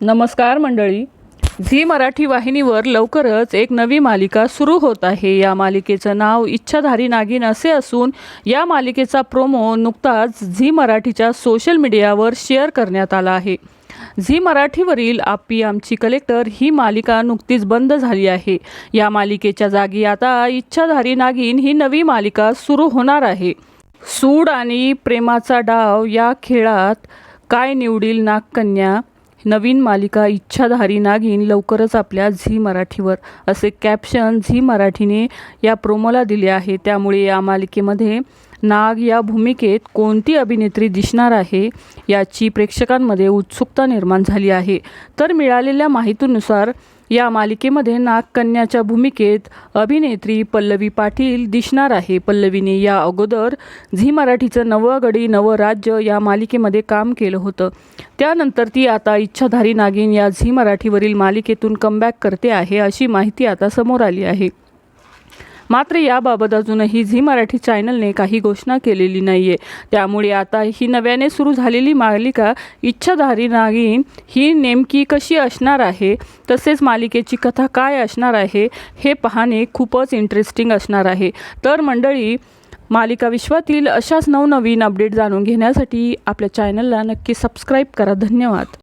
नमस्कार मंडळी. झी मराठी वाहिनीवर लवकरच एक नवी मालिका सुरू होत आहे. या मालिकेचं नाव इच्छाधारी नागिन असे असून या मालिकेचा प्रोमो नुकताच झी मराठीच्या सोशल मीडियावर शेअर करण्यात आला आहे. झी मराठीवरील आपी आमची कलेक्टर ही मालिका नुकतीच बंद झाली आहे. या मालिकेच्या जागी आता इच्छाधारी नागिन ही नवी मालिका सुरू होणार आहे. सूड आणि प्रेमाचा डाव या खेळात काय निवडील नागकन्या? नवीन मालिका इच्छाधारी नागिन लवकरच आपल्या झी मराठीवर. असे कॅप्शन झी मराठीने या प्रोमोला दिले आहे. त्यामुळे या मालिकेमध्ये नाग या भूमिकेत कोणती अभिनेत्री दिसणार आहे याची प्रेक्षकांमध्ये उत्सुकता निर्माण झाली आहे. तर मिळालेल्या माहितीनुसार या मालिकेमध्ये नागकन्याच्या भूमिकेत अभिनेत्री पल्लवी पाटील दिसणार आहे. पल्लवीने या अगोदर झी मराठीचं नवं गडी नवं राज्य या मालिकेमध्ये काम केलं होतं. त्यानंतर ती आता इच्छाधारी नागिन या झी मराठीवरील मालिकेतून कमबॅक करते आहे अशी माहिती आता समोर आली आहे. मात्र याबाबत अजूनही झी मराठी चॅनलने काही घोषणा केलेली नाही आहे त्यामुळे आता ही नव्याने सुरू झालेली मालिका इच्छाधारी नागिन ही नेमकी कशी असणार आहे तसेच मालिकेची कथा काय असणार आहे हे पाहणे खूपच इंटरेस्टिंग असणार आहे. तर मंडळी मालिका विश्वातील अशाच नवनवीन अपडेट जाणून घेण्यासाठी आपल्या चॅनलला नक्की सबस्क्राईब करा. धन्यवाद.